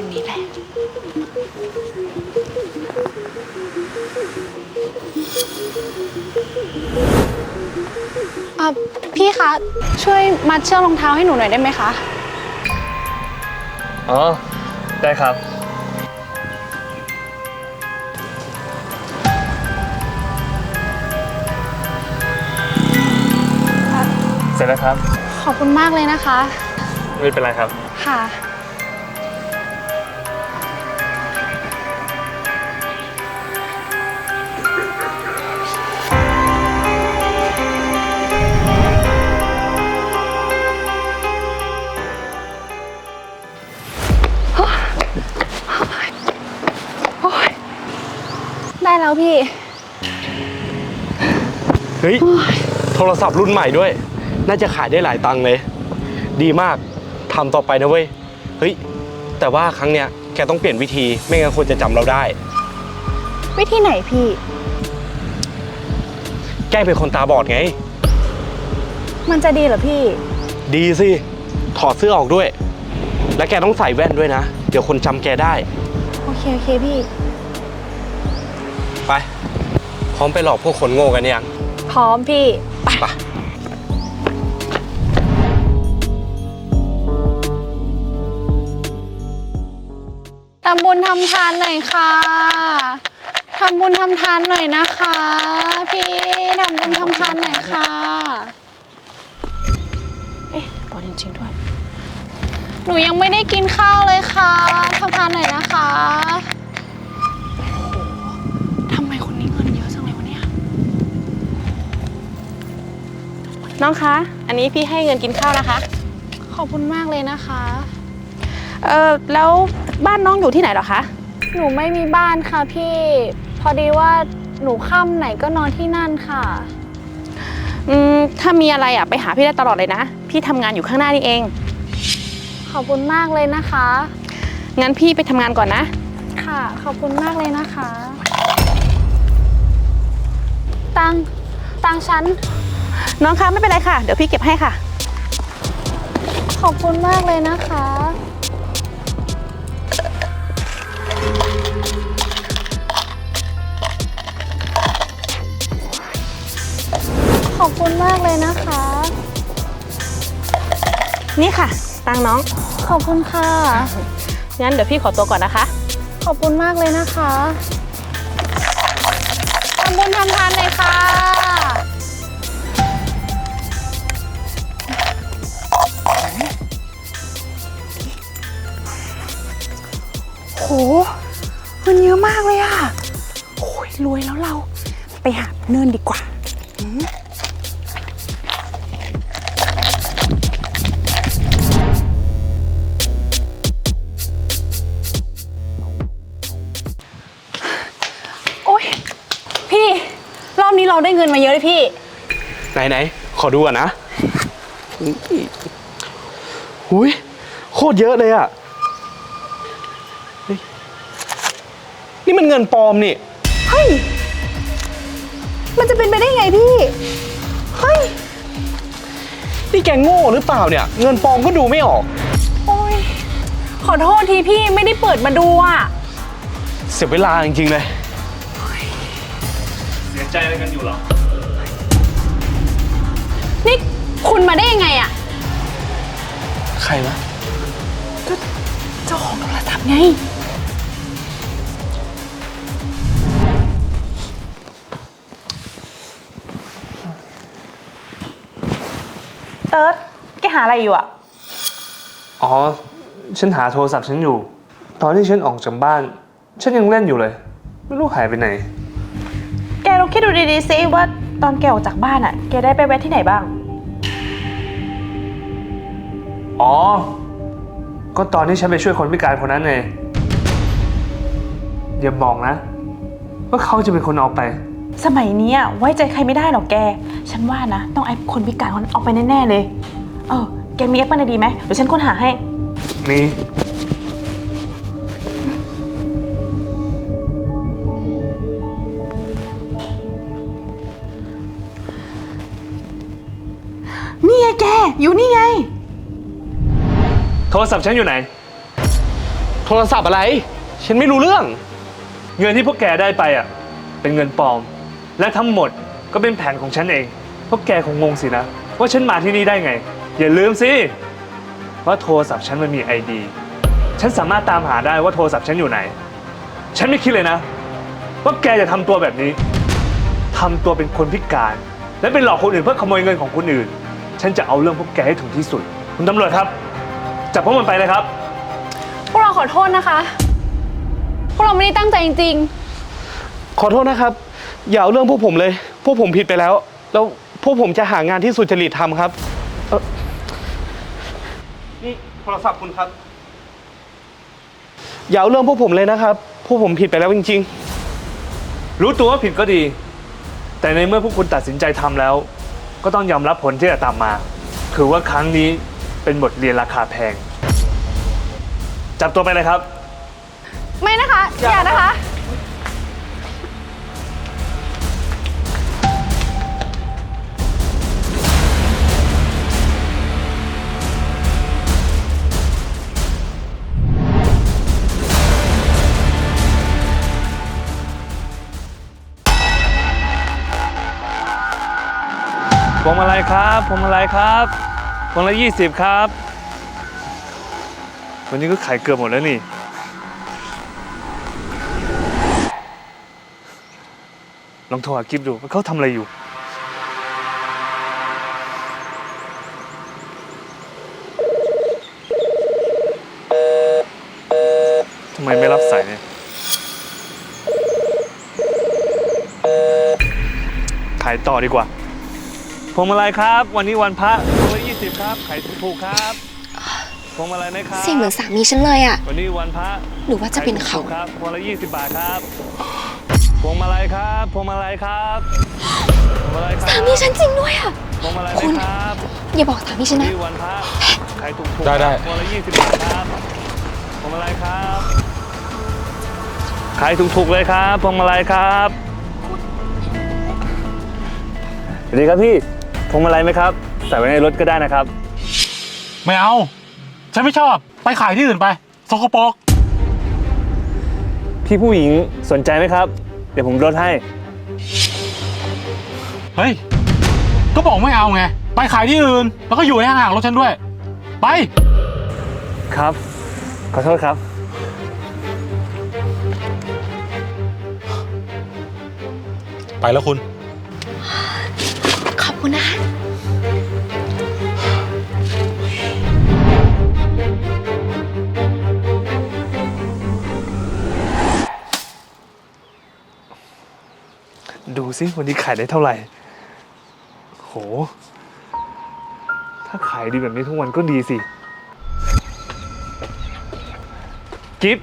คนนี้แหละ อะพี่คะ ช่วยมัดเชือกรองเท้าให้หนูหน่อยได้ไหมคะ อ๋อ ได้ครับ เสร็จแล้วครับ ขอบคุณมากเลยนะคะ ไม่เป็นไรครับ ค่ะ แล้วพี่ เฮ้ย โทรศัพท์รุ่นใหม่ด้วย น่าจะขายได้หลายตังค์เลย ดีมากทำต่อไปนะเว้ย เฮ้ย แต่ว่าครั้งเนี้ยแกต้องเปลี่ยนวิธี ไม่งั้นคนจะจำเราได้ วิธีไหนพี่ แกล้งเป็นคนตาบอดไง มันจะดีเหรอพี่ ดีสิ ถอดเสื้อออกด้วย และแกต้องใส่แว่นด้วยนะ เดี๋ยวคนจำแกได้ โอเค โอเคพี่ ไป พร้อมไปหลอกพวกคนโง่กันยังพร้อมพี่ไปไปทำบุญทำทานหน่อยค่ะ ทำบุญทำทานหน่อยนะคะ พี่ทำบุญทำทานหน่อยค่ะ เอ๊ะบอลจริงๆด้วย หนูยังไม่ได้กินข้าวเลยค่ะทำทานหน่อยนะคะ น้องคะ อันนี้พี่ให้เงินกินข้าวนะคะ ขอบคุณมากเลยนะคะ เออแล้วบ้านน้องอยู่ที่ไหนเหรอคะ หนูไม่มีบ้านค่ะพี่ พอดีว่าหนูค่ำไหนก็นอนที่นั่นค่ะ อืม ถ้ามีอะไรอะไปหาพี่ได้ตลอดเลยนะ พี่ทำงานอยู่ข้างหน้านี่เอง ขอบคุณมากเลยนะคะ งั้นพี่ไปทำงานก่อนนะ ค่ะ ขอบคุณมากเลยนะคะ ตัง ตังฉัน น้องคะไม่เป็นไรค่ะ เดี๋ยวพี่เก็บให้ค่ะ ขอบคุณมากเลยนะคะ ขอบคุณมากเลยนะคะ นี่ค่ะ ตังค์น้อง ขอบคุณค่ะ งั้นเดี๋ยวพี่ขอตัวก่อนนะคะ ขอบคุณมากเลยนะคะ โหเงินเยอะมากเลยอะโอ้ยรวยแล้วเรา ไปหาเนินดีกว่าอืมโอ๊ยพี่ รอบนี้เราได้เงินมาเยอะเลยพี่ ไหนไหนขอดูก่อนนะหุยโคตรเยอะเลยอะเฮ้ย นี่มันเงินปลอมนี่ เฮ้ย มันจะเป็นไปได้ไงพี่ เฮ้ย นี่แกโง่หรือเปล่าเนี่ย เงินปลอมก็ดูไม่ออก โอ๊ยขอโทษทีพี่ไม่ได้เปิดมาดูอะ เสียเวลาจริงๆเลย เสียใจอะไรกันอยู่หรอ นี่คุณมาได้ยังไงอะ ใครวะเจ้าของโทรศัพท์ไง เติร์ดแกหาอะไรอยู่อะอ๋อ ฉันหาโทรศัพท์ฉันอยู่ ตอนที่ฉันออกจากบ้าน ฉันยังเล่นอยู่เลย ไม่รู้หายไปไหน แกลองคิดดูดีๆซิว่าตอนแกออกจากบ้านอะแกได้ไปแวะที่ไหนบ้าง อ๋อ ก็ตอนที่ฉันไปช่วยคนพิการคนนั้นไงอย่าบอกนะ ว่าเขาจะเป็นคนเอาไป สมัยนี้อะไว้ใจใครไม่ได้หรอกแก ฉันว่านะ ต้องไอ้คนพิการคนนั้นออกไปแน่ๆเลย เออ แกมีแอปเปิลดีไหมเดี๋ยวฉันค้นหาให้ มีนี่ไงแก อยู่นี่ไง โทรศัพท์ฉันอยู่ไหน โทโทรศัพท์อะไร ฉันไม่รู้เรื่อง เงินที่พวกแกได้ไปอะ เป็นเงินปลอม และทั้งหมดก็เป็นแผนของฉันเองพวกแกคงงงสินะ ว่าฉันมาที่นี่ได้ไง อย่าลืมสิว่าโทรศัพท์ฉันมันมีไอดีฉันสามารถตามหาได้ว่าโทรศัพท์ฉันอยู่ไหน ฉันไม่คิดเลยนะ ว่าแกจะทำตัวแบบนี้ทำตัวเป็นคนพิการ และไปหลอกคนอื่นเพื่อขโมยเงินของคนอื่น ฉันจะเอาเรื่องพวกแกให้ถึงที่สุด คุณตำรวจครับ จับพวกมันไปเลยครับ พวกเราขอโทษนะคะ พวกเราไม่ได้ตั้งใจจริงขอโทษนะครับ อย่าเอาเรื่องพวกผมเลย พวกผมผิดไปแล้ว แล้วพวกผมจะหางานที่สุจริตทำครับเอ่อนี่โทรศัพท์คุณครับ อย่าเอาเรื่องพวกผมเลยนะครับ พวกผมผิดไปแล้วจริง รู้ตัวว่าผิดก็ดี แต่ในเมื่อพวกคุณตัดสินใจทำแล้ว ก็ต้องยอมรับผลที่จะตามมาคือว่าครั้งนี้เป็นบทเรียนราคาแพง จับตัวไปเลยครับๆไม่นะคะ อย่านะคะพ วงมาลัยครับพวงมาลัยครับพวงละยี่สิบครับ วันนี้ก็ขายเกือบหมดแล้วนี่ลองโทรหากิฟดูว่าเขาทำอะไรอยู่ ทำไมไม่รับสายเนี่ยขายต่อดีกว่า พวงมาลัยครับ วันนี้วันพระพวงละยี่สิบครับขายถูกๆครับพวงมาลัยนะครับเสียงเหมือนสามีฉันเลยอะวันนี้วันพระหรือว่าจะเป็นเขาขยถูกๆครับพวงละยี่สิบบาทครับพวงมาลัยครับพวงมาลัยครับพวงมาลัยครับสามีฉันจริงด้วยอะพวงมาลัยคุณนะครับอย่าบอกสามีฉัวันนนะนี้วันพระขายถูกๆได้ได้ พวงละยี่สิบบาทครับพวงมาลัยครับขายถูกๆเลยครับพวงมาลัยครับสวัสดีครับพี่ พวงมาลัยไหมครับ ใส่ไว้ในรถก็ได้นะครับ ไม่เอา ฉันไม่ชอบ ไปขายที่อื่นไป สกปรก พี่ผู้หญิงสนใจไหมครับ เดี๋ยวผมลดให้ เฮ้ย ก็บอกไม่เอาไง ไปขายที่อื่น แล้วก็อยู่ให้ห่างๆรถฉันด้วย ไป ครับ ขอโทษครับ ไปแล้วคุณ ขอบคุณนะคะ สิวันนี้ขายได้เท่าไหร่ โห ถ้าขายดีแบบนี้ทุกวันก็ดีสิ กิฟ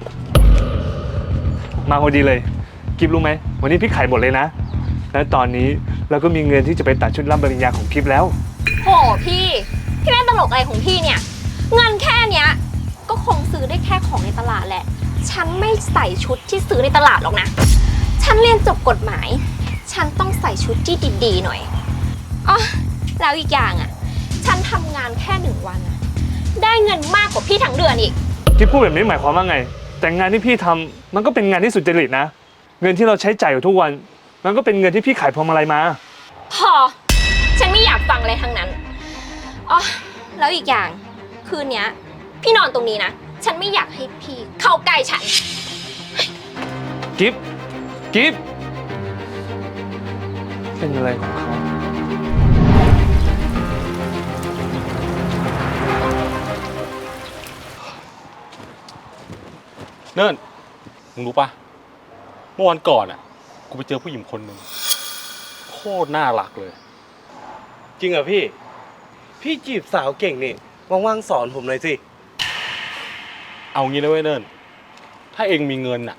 มาพอดีเลย กิฟรู้ไหม วันนี้พี่ขายหมดเลยนะ และตอนนี้เราก็มีเงินที่จะไปตัดชุดรับปริญญาของกิฟแล้ว โหพี่ พี่เล่นตลกอะไรของพี่เนี่ย เงินแค่เนี้ย ก็คงซื้อได้แค่ของในตลาดแหละ ฉันไม่ใส่ชุดที่ซื้อในตลาดหรอกนะ ฉันเรียนจบกฎหมาย ฉันต้องใส่ชุดที่ดีๆหน่อยอ๋อแล้วอีกอย่างอะ ฉันทำงานแค่หนึ่งวันอะได้เงินมากกว่าพี่ทั้งเดือนอีกกิฟพูดแบบนี้หมายความว่าไง แต่งานที่พี่ทำมันก็เป็นงานที่สุจริตนะ เงินที่เราใช้จ่ายอยู่ทุกวัน มันก็เป็นเงินที่พี่ขายพวงมาลัยมา พอ ฉันไม่อยากฟังอะไรทั้งนั้นอ๋อแล้วอีกอย่าง คืนเนี้ย พี่นอนตรงนี้นะ ฉันไม่อยากให้พี่เข้าใกล้ฉัน กิฟกิฟ เป็นอะไรของเขาเนิ่นมึงรู้ปะเมื่อวันก่อนอะ กูไปเจอผู้หญิงคนหนึ่งโคตรน่ารักเลยๆจริงเหรอพี่ พี่จีบสาวเก่งนี่ ว่างๆสอนผมหน่อยสิ เอางี้นะเว้ยเนิ่นถ้าเองมีเงินอะ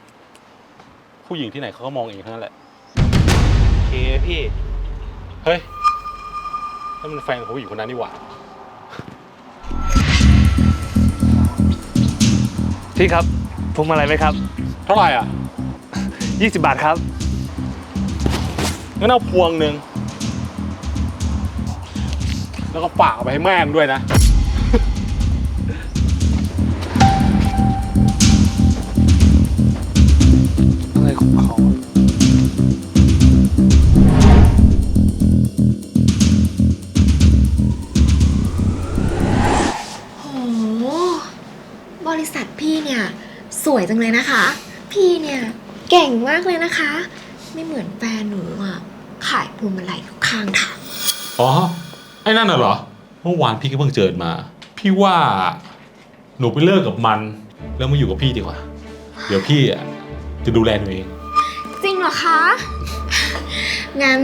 ผู้หญิงที่ไหนเขาก็มองเองทั้งนั้นแหละโอ เคพี่ เฮ้ยนั่นมันแฟนของผู้หญิงคนนั้นนี่หว่าพี่ครับพวงมาลัยไหมครับ เท่าไหร่อะ 20 บาทครับ งั้นเอาพวงหนึ่ง แล้วก็ฝากเอาไปให้แม่มงด้วยนะ สวยจังเลยนะคะ พี่เนี่ยเก่งมากเลยนะคะ ไม่เหมือนแฟนหนูอะ ขายพวงมาลัยอยู่ข้างทางอ๋อ ไอ้นั่นน่ะเหรอ เมื่อวานพี่ก็เพิ่งเจอมา พี่ว่าหนูไปเลิกกับมัน แล้วมาอยู่กับพี่ดีกว่า เดี๋ยวพี่อะจะดูแลหนูเอง จริงเหรอคะ งั้น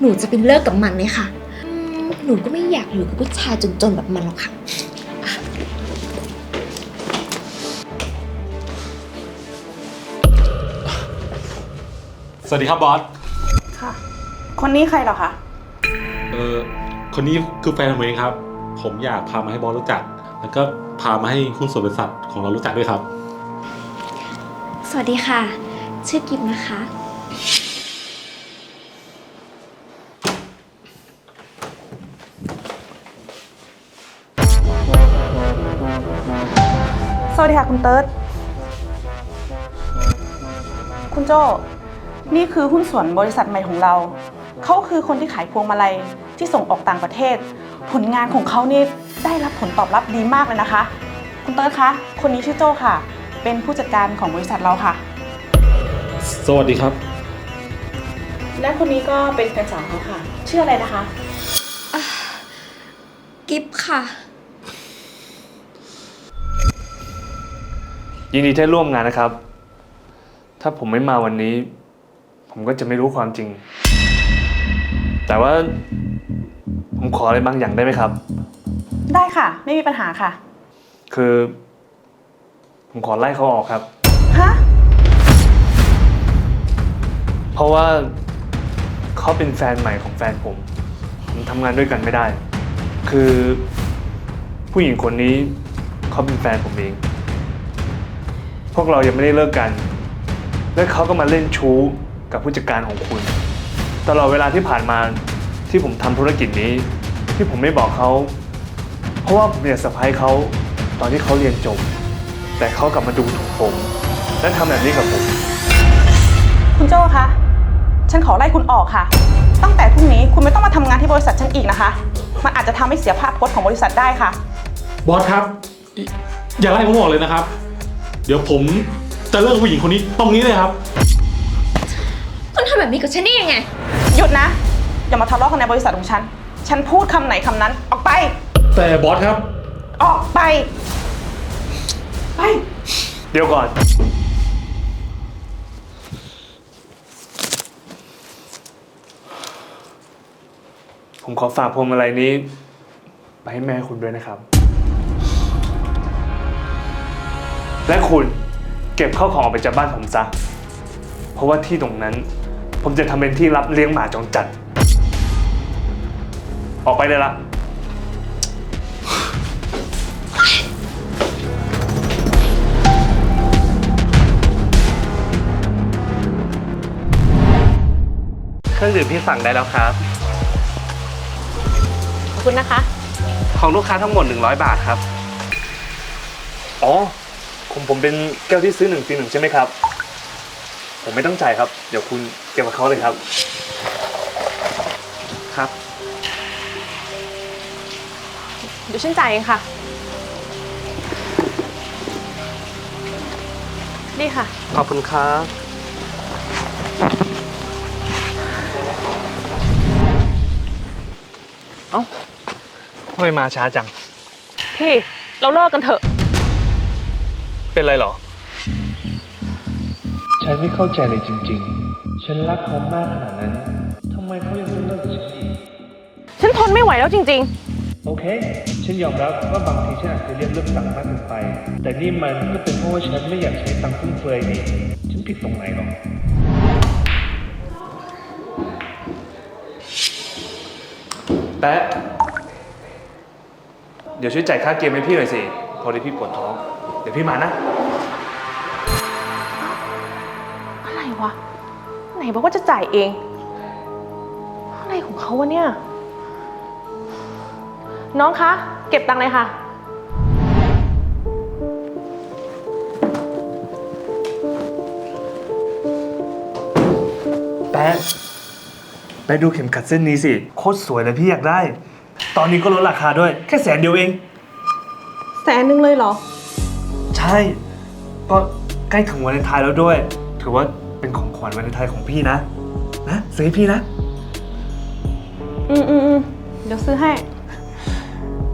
หนูจะเป็นเลิกกับมันเลยค่ะอืมหนูก็ไม่อยากอยู่กับผู้ชายจนๆแบบมันหรอกค่ะ สวัสดีครับบอส ค่ะ คนนี้ใครเหรอคะ เออคนนี้คือแฟนผมเองครับ ผมอยากพามาให้บอสรู้จัก แล้วก็พามาให้หุ้นส่วนบริษัทของเรารู้จักด้วยครับ สวัสดีค่ะ ชื่อกิฟนะคะ สวัสดีค่ะคุณเติร์ดคุณโจ้ นี่คือหุ้นส่วนบริษัทใหม่ของเรา เขาคือคนที่ขายพวงมาลัยที่ส่งออกต่างประเทศ ผลงานของเขานี่ได้รับผลตอบรับดีมากเลยนะคะ คุณเติร์ดคะ คนนี้ชื่อโจ้ค่ะ เป็นผู้จัดการของบริษัทเราค่ะ สวัสดีครับ และคนนี้ก็เป็นแฟนสาวเขาค่ะ ชื่ออะไรนะคะ กิฟค่ะ ยินดีที่ร่วมงานนะครับ ถ้าผมไม่มาวันนี้ ผมก็จะไม่รู้ความจริง แต่ว่า ผมขออะไรบางอย่างได้ไหมครับ ได้ค่ะ ไม่มีปัญหาค่ะ คือ ผมขอไล่เขาออกครับ ฮะ เพราะว่าเขาเป็นแฟนใหม่ของแฟนผม ผมทำงานด้วยกันไม่ได้ คือ ผู้หญิงคนนี้เขาเป็นแฟนผมเอง พวกเรายังไม่ได้เลิกกัน และเขาก็มาเล่นชู้ กับผู้จัดการของคุณ ตลอดเวลาที่ผ่านมาที่ผมทำธุรกิจนี้ ที่ผมไม่บอกเขา เพราะว่าผมอยากสะพายเขาตอนที่เขาเรียนจบ แต่เขากลับมาดูถูกผม และทำแบบนี้กับผม คุณโจ้คะ ฉันขอไล่คุณออกค่ะ ตั้งแต่พรุ่งนี้คุณไม่ต้องมาทำงานที่บริษัทฉันอีกนะคะ มันอาจจะทำให้เสียภาพพจน์ของบริษัทได้ค่ะ บอสครับอย่อย่าไล่ผมออกเลยนะครับ เดี๋ยวผมจะเลิกกับผู้หญิงคนนี้ตรงนี้เลยครับคุณทำ แบบนี้กับฉันได้ยังไง หยุดนะ อย่ามาทะเลาะกันในบริษัทของฉัน ฉันพูดคำไหนคำนั้น ออกไป แต่บอสครับ ออกไป ไป เดี๋ยวก่อน ผมขอฝากพวงมาลัยนี้ ไปให้แม่คุณด้วยนะครับ และคุณเก็บข้าวของออกไปจากบ้านผมซะ เพราะว่าที่ตรงนั้น ผมจะทำเป็นที่รับเลี้ยงหมาจรจัด ออกไปเลยละเครื่องดื่มที่สั่งได้แล้วครับ ขอบคุณนะคะ ของลูกค้าทั้งหมด 100 บาทครับ อ๋อผมผมเป็นแก้วที่ซื้อหนึ่งฟรีหนึ่งใช่ไหมครับ ผมไม่ต้องจ่ายครับ เดี๋ยวคุณเก็บกับเขาเลยครับ ครับ เดี๋ยวฉันจ่ายเองค่ะ นี่ค่ะ ขอบคุณครับ เอ้าทำไมมาช้าจัง พี่ เราเลิกกันเถอะ เป็นไรเหรอ ฉันไม่เข้าใจเลยจริง ๆ ฉันรักเขามากขนาดนั้นทำไมเขายังไม่เลิกกับฉันอีก ฉันทนไม่ไหวแล้วจริง โอเค ฉันยอมรับว่าบางทีฉันอาจจะเรียกเรื่องตังค์มากเกินไป แต่นี่มันก็เป็นเพราะว่าฉันไม่อยากใช้ตังค์ฟุ่มเฟือยนี่ฉันผิดตรงไหนหรอ แปะเดี๋ยวช่วยจ่ายค่าเกมให้พี่หน่อยสิ พอดีพี่ปวดท้อง เดี๋ยวพี่มานะ นบอกว่าจะจ่ายเอง อะไรของเขาวะเนี่ย น้องคะ เก็บตังค์เลยค่ะ แป๊ะไปดูเข็มขัดเส้นนี้สิ โคตรสวยเลยพี่อยากได้ ตอนนี้ก็ลดราคาด้วย แค่แสนเดียวเอง แสนหนึ่งเลยเหรอ ใช่ ก็ใกล้ถึงวันเลนไทน์แล้วด้วย ถือว่า เป็นของขวัญวันเลนไทน์ของพี่นะ นะซื้อให้พี่นะ อืมอืมอืมเดี๋ยวซื้อให้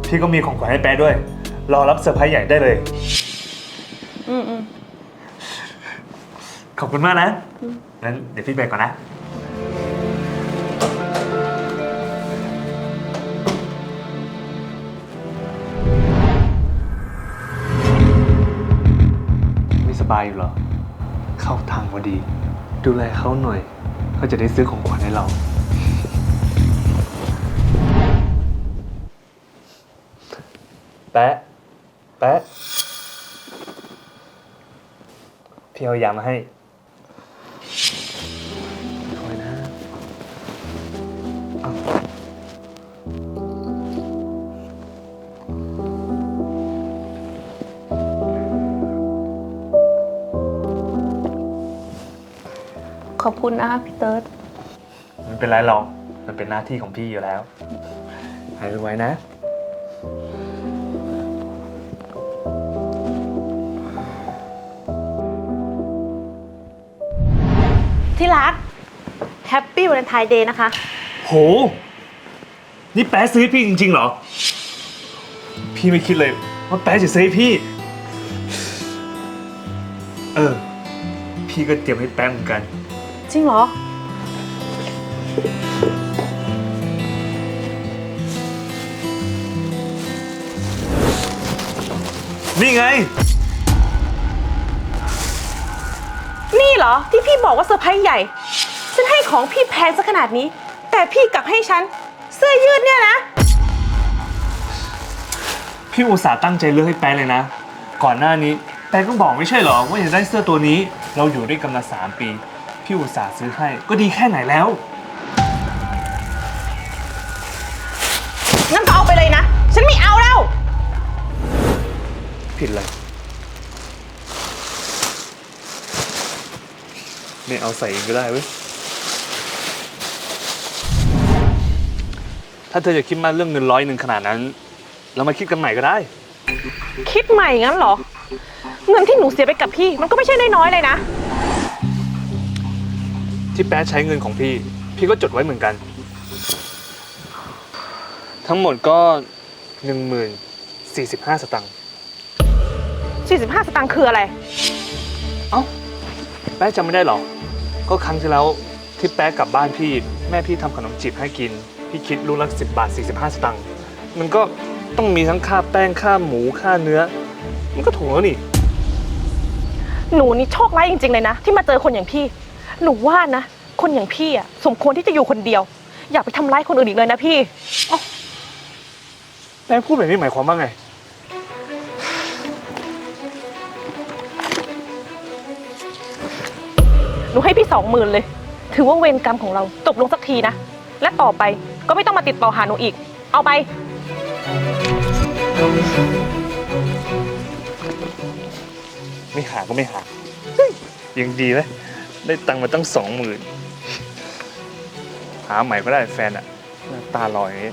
พี่ก็มีของขวัญให้แป๊ะด้วย รอรับเซอร์ไพรส์ใหญ่ได้เลย อืมอืมขอบคุณมากนะงั้นเดี๋ยวพี่ไปก่อนนะ ไม่สบายอยู่เหรอ เข้าทางพอดี ดูแลเขาหน่อย เขาจะได้ซื้อของขวัญให้เรา แปะ แปะ พี่เอายามาให้ ขอบคุณนะคะพี่เติร์ดไม่เป็นไรหรอกมันเป็นหน้าที่ของพี่อยู่แล้วหายไวๆนะ ที่รักแฮปปี้วันไทน์เดย์นะคะ โห นี่แป๊ะซื้อให้พี่จริงๆเหรอ พี่ไม่คิดเลยว่าแป๊ะจะซื้อให้พี่ เออ พี่ก็เตรียมให้แป๊ะเหมือนกันจ ริงเหรอ นี่ไง นี่เหรอ ที่พี่บอกว่าเซอร์ไพรส์ใหญ่ ฉันให้ของพี่แพงซะขนาดนี้ แต่พี่กลับให้ฉัน เสื้อยืดเนี่ยนะ พี่อุตส่าห์ตั้งใจเลือกให้แป๊ะเลยนะ ก่อนหน้านี้ แป๊ะก็บอกไม่ใช่เหรอว่าอยากได้เสื้อตัวนี้ เราอยู่ด้วยกันมาสามปี พี่อุตส่าห์ซื้อให้ ก็ดีแค่ไหนแล้ว งั้นก็เอาไปเลยนะ ฉันไม่เอาแล้ว ผิดเลย ไม่เอาใส่เองก็ได้เว้ย ถ้าเธออยากคิดมากเรื่องเงินร้อยหนึ่งขนาดนั้น เรามาคิดกันใหม่ก็ได้ คิดใหม่งั้นเหรอ เงินที่หนูเสียไปกับพี่ มันก็ไม่ใช่น้อยๆเลยนะ ที่แป๊ะใช้เงินของพี่ พี่ก็จดไว้เหมือนกัน ทั้งหมดก็หนึ่งหมื่นสี่สิบห้าสตังค์45 สตางค์คืออะไรเอ้าแป๊ะจำไม่ได้หรอ ก็ครั้งที่แล้วที่แป๊ะกลับบ้านพี่ แม่พี่ทำขนมจีบให้กิน พี่คิดลูกละสิบบาทสี่สิบห้าสตังค์มันก็ต้องมีทั้งค่าแป้งค่าหมูค่าเนื้อ มันก็ถูกแล้วนี่ หนูนี่โชคร้ายจริง ๆ เลยนะ ที่มาเจอคนอย่างพี่ หนูว่านะ คนอย่างพี่อะสมควรที่จะอยู่คนเดียว อย่าไปทำร้ายคนอื่นอีกเลยนะพี่แป๊ะพูดแบบนี้หมายความว่าไง หนูให้พี่สองหมื่นเลย ถือว่าเวรกรรมของเราจบลงสักทีนะ และต่อไปก็ไม่ต้องมาติดต่อหาหนูอีก เอาไป ไม่หาก็ไม่หาเฮ้ยยังดีไหม ได้ตังค์มาตั้งสองหมื่นหาใหม่ก็ได้แฟนอะหน้าตาหล่ออย่างนี้